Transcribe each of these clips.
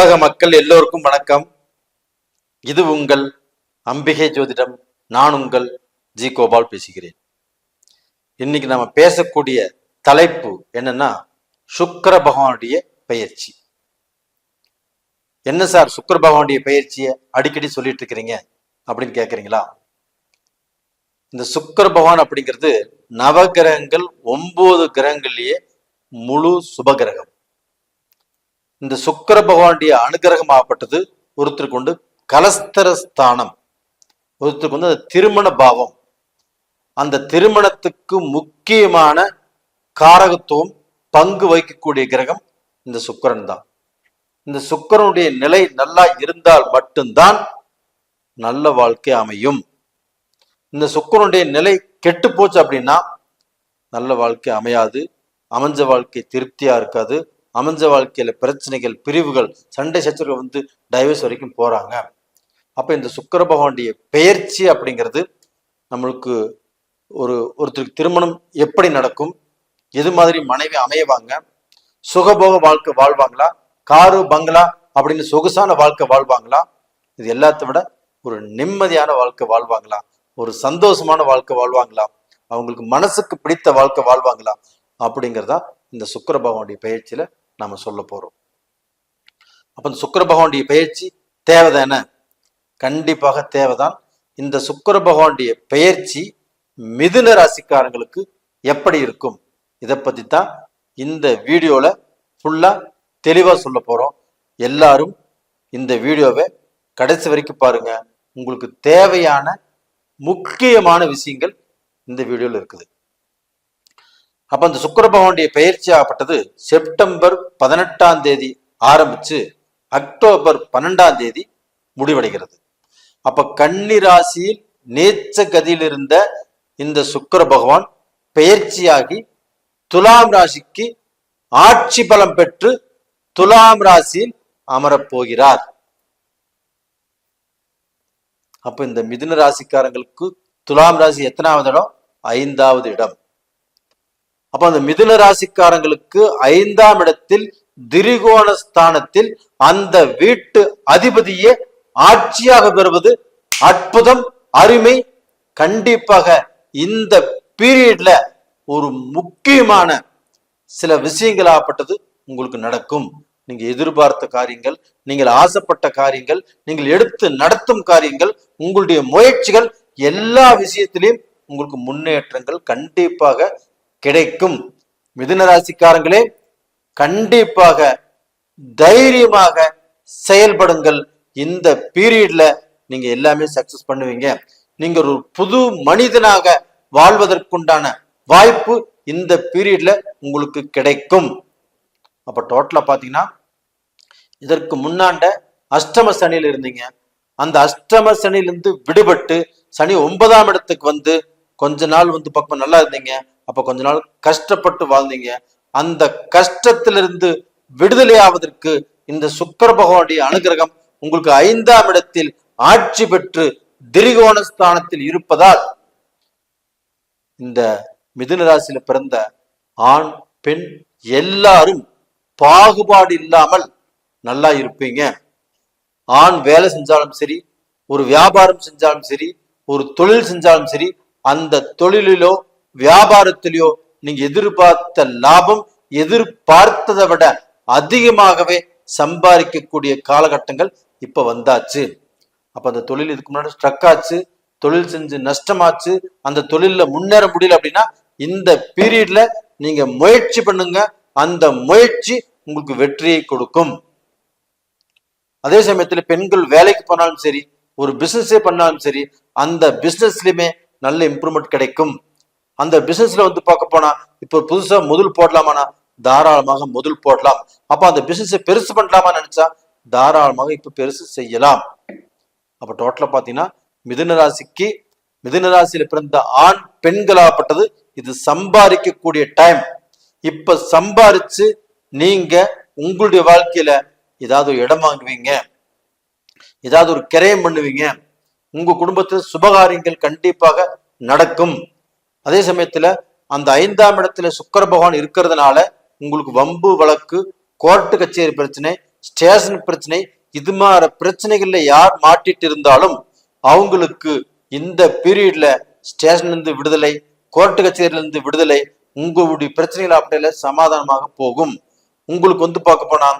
உலக மக்கள் எல்லோருக்கும் வணக்கம். இது உங்கள் அம்பிகை ஜோதிடம். நான் உங்கள் ஜி கோபால் பேசுகிறேன். இன்னைக்கு நம்ம பேசக்கூடிய தலைப்பு என்னன்னா சுக்கர பகவானுடைய பயிற்சி. என்ன சார் சுக்கர பகவானுடைய பயிற்சியை அடிக்கடி சொல்லிட்டு இருக்கிறீங்க அப்படின்னு கேக்குறீங்களா? இந்த சுக்கர பகவான் அப்படிங்கிறது நவகிரகங்கள் ஒன்பது கிரகங்கள்லயே முழு சுபகிரகம் இந்த சுக்கர பகவானுடைய அனுகிரகம் ஆகப்பட்டது ஒருத்தருக்கு கொண்டு கலஸ்தர ஸ்தானம் ஒருத்தருக்கு வந்து அந்த திருமண பாவம். அந்த திருமணத்துக்கு முக்கியமான காரகத்துவம் பங்கு வகிக்கக்கூடிய கிரகம் இந்த சுக்கரன் தான். இந்த சுக்கரனுடைய நிலை நல்லா இருந்தால் மட்டும்தான் நல்ல வாழ்க்கை அமையும். இந்த சுக்கரனுடைய நிலை கெட்டு போச்சு அப்படின்னா நல்ல வாழ்க்கை அமையாது. அமைஞ்ச வாழ்க்கை திருப்தியா இருக்காது. அமைஞ்ச வாழ்க்கையில பிரச்சனைகள் பிரிவுகள் சண்டை சச்சரவு வந்து டைவர்ஸ் வரைக்கும் போறாங்க. அப்ப இந்த சுக்கர பகவானுடைய பெயர்ச்சி அப்படிங்கிறது நம்மளுக்கு ஒரு ஒருத்தருக்கு திருமணம் எப்படி நடக்கும் எது மாதிரி மனைவி அமையவாங்க சுகபோக வாழ்க்கை வாழ்வாங்களா காரு பங்களா அப்படின்னு சொகுசான வாழ்க்கை வாழ்வாங்களா இது எல்லாத்த விட ஒரு நிம்மதியான வாழ்க்கை வாழ்வாங்களா ஒரு சந்தோஷமான வாழ்க்கை வாழ்வாங்களா அவங்களுக்கு மனசுக்கு பிடித்த வாழ்க்கை வாழ்வாங்களா அப்படிங்கிறதா இந்த சுக்கர பகவானுடைய பயிற்சியில நம்ம சொல்ல போறோம். அப்ப இந்த சுக்கர பகவானுடைய பயிற்சி தேவைதானே கண்டிப்பாக தேவைதான். இந்த சுக்கர பகவானுடைய பெயர்ச்சி மிதுன ராசிக்காரங்களுக்கு எப்படி இருக்கும்? இதை பத்தி தான் இந்த வீடியோல ஃபுல்லா தெளிவா சொல்ல போறோம். எல்லாரும் இந்த வீடியோவை கடைசி வரைக்கும் பாருங்க. உங்களுக்கு தேவையான முக்கியமான விஷயங்கள் இந்த வீடியோல இருக்குது. அப்ப அந்த சுக்கர பகவானுடைய பயிற்சி ஆகப்பட்டது செப்டம்பர் பதினெட்டாம் தேதி ஆரம்பிச்சு அக்டோபர் பன்னெண்டாம் தேதி முடிவடைகிறது. அப்ப கன்னி ராசியில் நேச்ச கதியில் இருந்த இந்த சுக்கர பகவான் பெயர்ச்சியாகி துலாம் ராசிக்கு ஆட்சி பலம் பெற்று துலாம் ராசியில் அமரப் போகிறார் அப்ப இந்த மிதுன ராசிக்காரங்களுக்கு துலாம் ராசி எத்தனாவது இடம்? ஐந்தாவது இடம். அப்ப அந்த மிதுன ராசிக்காரங்களுக்கு ஐந்தாம் இடத்தில் திரிகோண ஸ்தானத்தில் அந்த வீட்டு அதிபதியே ஆட்சியாக பெறுவது அற்புதம் அருமை. கண்டிப்பாக இந்த பீரியட்ல ஒரு முக்கியமான சில விஷயங்கள் ஆகப்பட்டது உங்களுக்கு நடக்கும். நீங்க எதிர்பார்த்த காரியங்கள் நீங்கள் ஆசைப்பட்ட காரியங்கள் நீங்கள் எடுத்து நடத்தும் காரியங்கள் உங்களுடைய முயற்சிகள் எல்லா விஷயத்திலையும் உங்களுக்கு முன்னேற்றங்கள் கண்டிப்பாக கிடைக்கும். மிதுன ராசிக்காரங்களே கண்டிப்பாக தைரியமாக செயல்படுங்கள். இந்த பீரியட்ல நீங்க எல்லாமே சக்சஸ் பண்ணுவீங்க. நீங்க ஒரு புது மனிதனாக வாழ்வதற்குண்டான வாய்ப்பு இந்த பீரியட்ல உங்களுக்கு கிடைக்கும். அப்ப டோட்டலா பாத்தீங்கன்னா இதற்கு முன்னாண்ட அஷ்டம சனியில இருந்தீங்க. அந்த அஷ்டம சனியிலிருந்து விடுபட்டு சனி ஒன்பதாம் இடத்துக்கு வந்து கொஞ்ச நாள் வந்து பக்கம் நல்லா இருந்தீங்க. அப்ப கொஞ்ச நாள் கஷ்டப்பட்டு வாழ்ந்தீங்க. அந்த கஷ்டத்திலிருந்து விடுதலை ஆவதற்கு இந்த சுக்கர பகவானுடைய அனுகிரகம் உங்களுக்கு ஐந்தாம் இடத்தில் ஆட்சி பெற்று திரிகோண ஸ்தானத்தில் இருப்பதால் இந்த மிதுன ராசியில பிறந்த ஆண் பெண் எல்லாரும் பாகுபாடு இல்லாமல் நல்லா இருப்பீங்க. ஆண் வேலை செஞ்சாலும் சரி ஒரு வியாபாரம் செஞ்சாலும் சரி ஒரு தொழில் செஞ்சாலும் சரி அந்த தொழிலிலோ வியாபாரத்திலையோ நீங்க எதிர்பார்த்த லாபம் எதிர்பார்த்ததை விட அதிகமாகவே சம்பாதிக்கக்கூடிய காலகட்டங்கள் இப்ப வந்தாச்சு. அப்ப அந்த தொழில் இதுக்கு முன்னாடி ஸ்ட்ரக் ஆச்சு தொழில் செஞ்சு நஷ்டமாச்சு அந்த தொழில முன்னேற முடியல அப்படின்னா இந்த பீரியட்ல நீங்க முயற்சி பண்ணுங்க. அந்த முயற்சி உங்களுக்கு வெற்றியை கொடுக்கும். அதே சமயத்துல பெண்கள் வேலைக்கு போனாலும் சரி ஒரு பிசினஸே பண்ணாலும் சரி அந்த பிசினஸ்லயுமே நல்ல இம்ப்ரூவ்மெண்ட் கிடைக்கும். அந்த பிசினஸ்ல வந்து பார்க்க போனா இப்போ புதுசா முதல் போடலாமானா? தாராளமாக முதல் போடலாம். அப்ப அந்த பிசினஸை பெருசு பண்ணலாமா நினைச்சா தாராளமாக இப்ப பெருசு செய்யலாம். அப்ப டோட்டலா பாத்தீங்கன்னா மிதுன ராசிக்கு மிதுன ராசியில பிறந்த ஆண் பெண்களாகப்பட்டது. இது சம்பாதிக்கக்கூடிய டைம் இப்ப சம்பாரிச்சு நீங்க உங்களுடைய வாழ்க்கையில ஏதாவது இடம் வாங்குவீங்க. ஏதாவது ஒரு கிரயம் பண்ணுவீங்க. உங்க குடும்பத்தில் சுபகாரியங்கள் கண்டிப்பாக நடக்கும். அதே சமயத்துல அந்த ஐந்தாம் இடத்துல சுக்கர பகவான் இருக்கிறதுனால உங்களுக்கு வம்பு வழக்கு கோர்ட்டு கச்சேரி பிரச்சனை ஸ்டேஷன் பிரச்சனை இது மாதிரி பிரச்சனைகள்ல யார் மாட்டிட்டு இருந்தாலும் அவங்களுக்கு இந்த பீரியட்ல ஸ்டேஷன்ல இருந்து விடுதலை கோர்ட்டு கச்சேரியில இருந்து விடுதலை உங்களுடைய பிரச்சனைகள் அப்படியில சமாதானமாக போகும். உங்களுக்கு வந்து பார்க்க போனா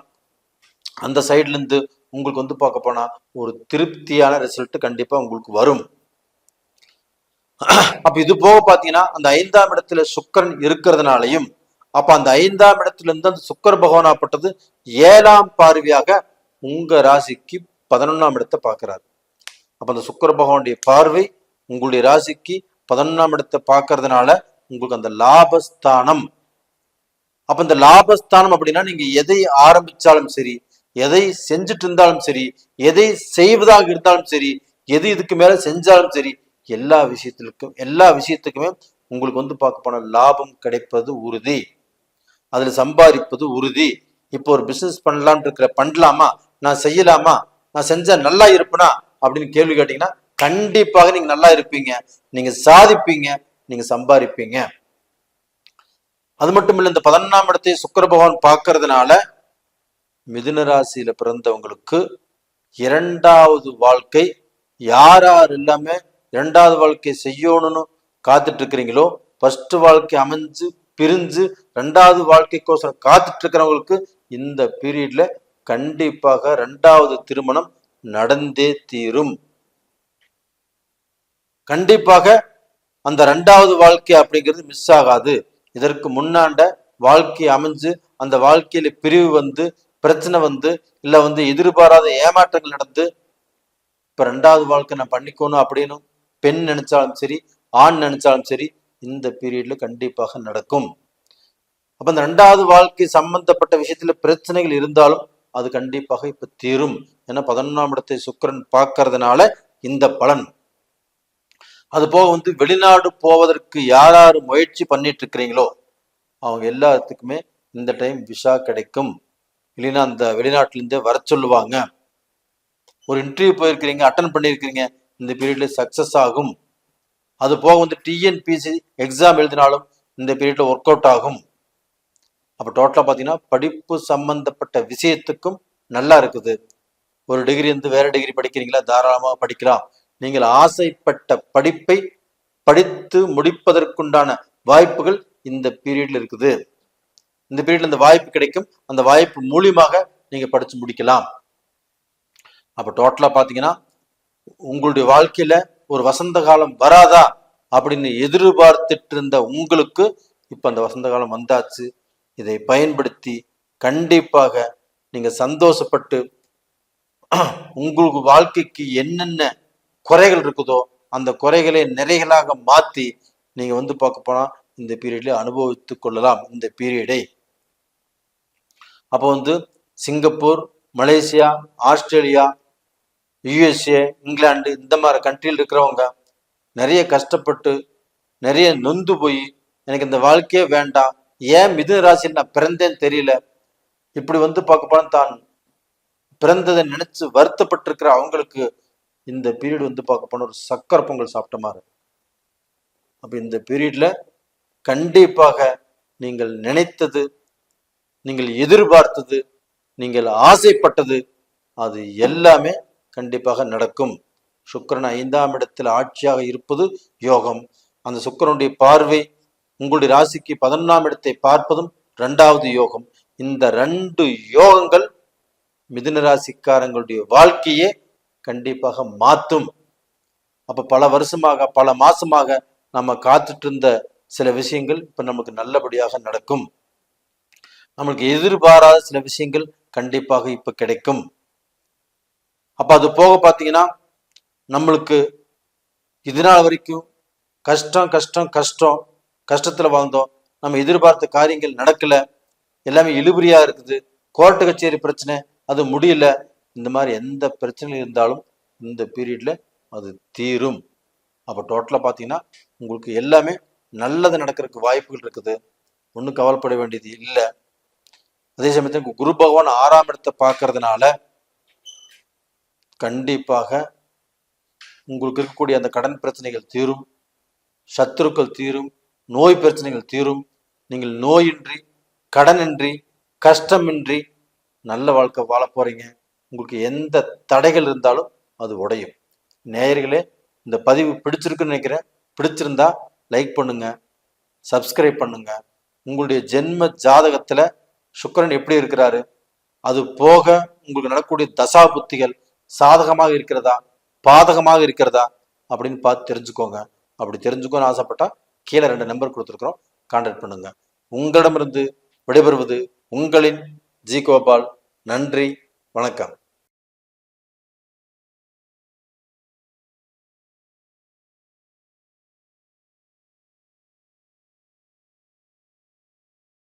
அந்த சைட்ல இருந்து உங்களுக்கு வந்து பார்க்க போனா ஒரு திருப்தியான ரிசல்ட் கண்டிப்பா உங்களுக்கு வரும். அப்ப இது போக பாத்தீங்கன்னா அந்த ஐந்தாம் இடத்துல சுக்கரன் இருக்கிறதுனாலையும் அப்ப அந்த ஐந்தாம் இடத்துல இருந்து அந்த சுக்கர பகவானாப்பட்டது ஏழாம் பார்வையாக உங்க ராசிக்கு பதினொன்னாம் இடத்தை பார்க்கிறார். அப்ப அந்த சுக்கர பகவானுடைய பார்வை உங்களுடைய ராசிக்கு பதினொன்னாம் இடத்தை பார்க்கறதுனால உங்களுக்கு அந்த லாபஸ்தானம். அப்ப இந்த லாபஸ்தானம் அப்படின்னா நீங்க எதை ஆரம்பிச்சாலும் சரி எதை செஞ்சுட்டு இருந்தாலும் சரி எதை செய்வதாக இருந்தாலும் சரி எது இதுக்கு மேல செஞ்சாலும் சரி எல்லா விஷயத்திற்கும் எல்லா விஷயத்துக்குமே உங்களுக்கு வந்து பார்க்க போனால் லாபம் கிடைப்பது உறுதி. அதுல சம்பாதிப்பது உறுதி. இப்போ ஒரு பிசினஸ் பண்ணலாம்னு இருக்கிற பண்ணலாமா? நான் செய்யலாமா? நான் செஞ்சா நல்லா இருப்பேனா? அப்படின்னு கேள்வி கேட்டீங்கன்னா கண்டிப்பாக நீங்க நல்லா இருப்பீங்க. நீங்க சாதிப்பீங்க. நீங்க சம்பாதிப்பீங்க. அது மட்டும் இல்லை இந்த பதினொன்றாம் இடத்தை சுக்கர பகவான் பார்க்கறதுனால மிதுன ராசியில பிறந்தவங்களுக்கு இரண்டாவது வாழ்க்கை யார் யார் எல்லாமே இரண்டாவது வாழ்க்கை செய்யணும்னு காத்துட்டு இருக்கிறீங்களோ ஃபர்ஸ்ட் வாழ்க்கை அமைஞ்சு பிரிஞ்சு ரெண்டாவது வாழ்க்கைக்கோசரம் காத்துட்டு இருக்கிறவங்களுக்கு இந்த பீரியட்ல கண்டிப்பாக ரெண்டாவது திருமணம் நடந்தே தீரும். கண்டிப்பாக அந்த ரெண்டாவது வாழ்க்கை அப்படிங்கிறது மிஸ் ஆகாது. இதற்கு முன்னாண்ட வாழ்க்கை அமைஞ்சு அந்த வாழ்க்கையில பிரிவு வந்து பிரச்சனை வந்து இல்ல வந்து எதிர்பாராத ஏமாற்றங்கள் நடந்து இப்ப ரெண்டாவது வாழ்க்கை நான் பண்ணிக்கணும் அப்படின்னு பெண் நினைச்சாலும் சரி ஆண் நினைச்சாலும் சரி இந்த பீரியட்ல கண்டிப்பாக நடக்கும். அப்ப இந்த ரெண்டாவது வாழ்க்கை சம்பந்தப்பட்ட விஷயத்துல பிரச்சனைகள் இருந்தாலும் அது கண்டிப்பாக இப்ப தீரும். ஏன்னா பதினொன்றாம் இடத்தை சுக்கிரன் பார்க்கறதுனால இந்த பலன். அது போக வந்து வெளிநாடு போவதற்கு யார் யார் முயற்சி பண்ணிட்டு இருக்கிறீங்களோ அவங்க எல்லாத்துக்குமே இந்த டைம் விசா கிடைக்கும். இல்லைன்னா அந்த வெளிநாட்டிலேருந்தே வர சொல்லுவாங்க. ஒரு இன்டர்வியூ போயிருக்கிறீங்க அட்டன் பண்ணியிருக்கிறீங்க. இந்த பீரியட்ல சக்சஸ் ஆகும். அது போக வந்து டிஎன்பிசி எக்ஸாம் எழுதினாலும் இந்த பீரியட்ல ஒர்க் அவுட் ஆகும். அப்போ டோட்டலாக பார்த்தீங்கன்னா படிப்பு சம்பந்தப்பட்ட விஷயத்துக்கும் நல்லா இருக்குது. ஒரு டிகிரி வந்து வேற டிகிரி படிக்கிறீங்களா? தாராளமாக படிக்கலாம். நீங்கள் ஆசைப்பட்ட படிப்பை படித்து முடிப்பதற்குண்டான வாய்ப்புகள் இந்த பீரியட்ல இருக்குது. இந்த பீரியட்ல இந்த வாய்ப்பு கிடைக்கும். அந்த வாய்ப்பு மூலியமாக நீங்க படிச்சு முடிக்கலாம். அப்ப டோட்டலா பாத்தீங்கன்னா உங்களுடைய வாழ்க்கையில ஒரு வசந்த காலம் வராதா அப்படின்னு எதிர்பார்த்துட்டு இருந்த உங்களுக்கு இப்ப அந்த வசந்த காலம் வந்தாச்சு. இதை பயன்படுத்தி கண்டிப்பாக நீங்க சந்தோஷப்பட்டு உங்களுக்கு வாழ்க்கைக்கு என்னென்ன குறைகள் இருக்குதோ அந்த குறைகளை நிறைகளாக மாத்தி நீங்க வந்து பார்க்க போனா இந்த பீரியட்ல அனுபவித்துக் கொள்ளலாம். இந்த பீரியடை அப்போ வந்து Singapore Malaysia Australia USA England இந்த மாதிரி கண்ட்ரியில் இருக்கிறவங்க நிறைய கஷ்டப்பட்டு நிறைய நொந்து போய் எனக்கு இந்த வாழ்க்கையே வேண்டாம் ஏன் மிதுன ராசியில் நான் பிறந்தேன்னு தெரியல. இப்படி வந்து பார்க்க போனால் தான் பிறந்ததை நினைச்சு வருத்தப்பட்டிருக்கிற அவங்களுக்கு இந்த பீரியட் வந்து பார்க்க போன ஒரு சக்கரை பொங்கல் சாப்பிட்ட மாதிரி. அப்போ இந்த பீரியட்ல கண்டிப்பாக நீங்கள் நினைத்தது நீங்கள் எதிர்பார்த்தது நீங்கள் ஆசைப்பட்டது அது எல்லாமே கண்டிப்பாக நடக்கும். சுக்கிரன் ஐந்தாம் இடத்தில் ஆட்சியாக இருப்பது யோகம். அந்த சுக்கிரனுடைய பார்வை உங்களுடைய ராசிக்கு பதினொன்றாம் இடத்தை பார்ப்பதும் ரெண்டாவது யோகம். இந்த ரெண்டு யோகங்கள் மிதுன ராசிக்காரங்களுடைய வாழ்க்கையே கண்டிப்பாக மாற்றும். அப்ப பல வருஷமாக பல மாசமாக நம்ம காத்துட்டு இருந்த சில விஷயங்கள் இப்ப நமக்கு நல்லபடியாக நடக்கும். நம்மளுக்கு எதிர்பாராத சில விஷயங்கள் கண்டிப்பாக இப்ப கிடைக்கும். அப்போ அது போக பார்த்தீங்கன்னா நம்மளுக்கு இது நாள் வரைக்கும் கஷ்டம் கஷ்டம் கஷ்டம் கஷ்டத்தில் வாழ்ந்தோம். நம்ம எதிர்பார்த்த காரியங்கள் நடக்கல. எல்லாமே இழுபறியாக இருக்குது. கோர்ட்டு கச்சேரி பிரச்சனை அது முடியல. இந்த மாதிரி எந்த பிரச்சனையும் இருந்தாலும் இந்த பீரியடில் அது தீரும். அப்போ டோட்டலாக பார்த்தீங்கன்னா உங்களுக்கு எல்லாமே நல்லது நடக்கிறதுக்கு வாய்ப்புகள் இருக்குது. ஒன்றும் கவலைப்பட வேண்டியது இல்லை. அதே சமயத்தில் குரு பகவான் ஆறாம் இடத்தை பார்க்கறதுனால கண்டிப்பாக உங்களுக்கு இருக்கக்கூடிய அந்த கடன் பிரச்சனைகள் தீரும் சத்துருக்கள் தீரும் நோய் பிரச்சனைகள் தீரும். நீங்கள் நோயின்றி கடனின்றி கஷ்டமின்றி நல்ல வாழ்க்கை வாழ போறீங்க. உங்களுக்கு எந்த தடைகள் இருந்தாலும் அது உடையும். நேயர்களே இந்த பதிவு பிடிச்சிருக்குன்னு நினைக்கிறேன். பிடிச்சிருந்தா லைக் பண்ணுங்க சப்ஸ்கிரைப் பண்ணுங்க. உங்களுடைய ஜென்ம ஜாதகத்துல சுக்கரன் எப்படி இருக்கிறாரு? அது போக உங்களுக்கு நடக்கக்கூடிய தசா புத்திகள் சாதகமாக இருக்கிறதா? பாதகமாக இருக்கிறதா? அப்படின்னு பார்த்து தெரிஞ்சுக்கோங்க. அப்படி தெரிஞ்சுக்கணும்னு ஆசைப்பட்டா கீழே ரெண்டு நம்பர் கொடுத்துருக்குறோம். கான்டாக்ட் பண்ணுங்க. உங்களிடமிருந்து விடைபெறுவது உங்களின் ஜி கோபால். நன்றி. வணக்கம்.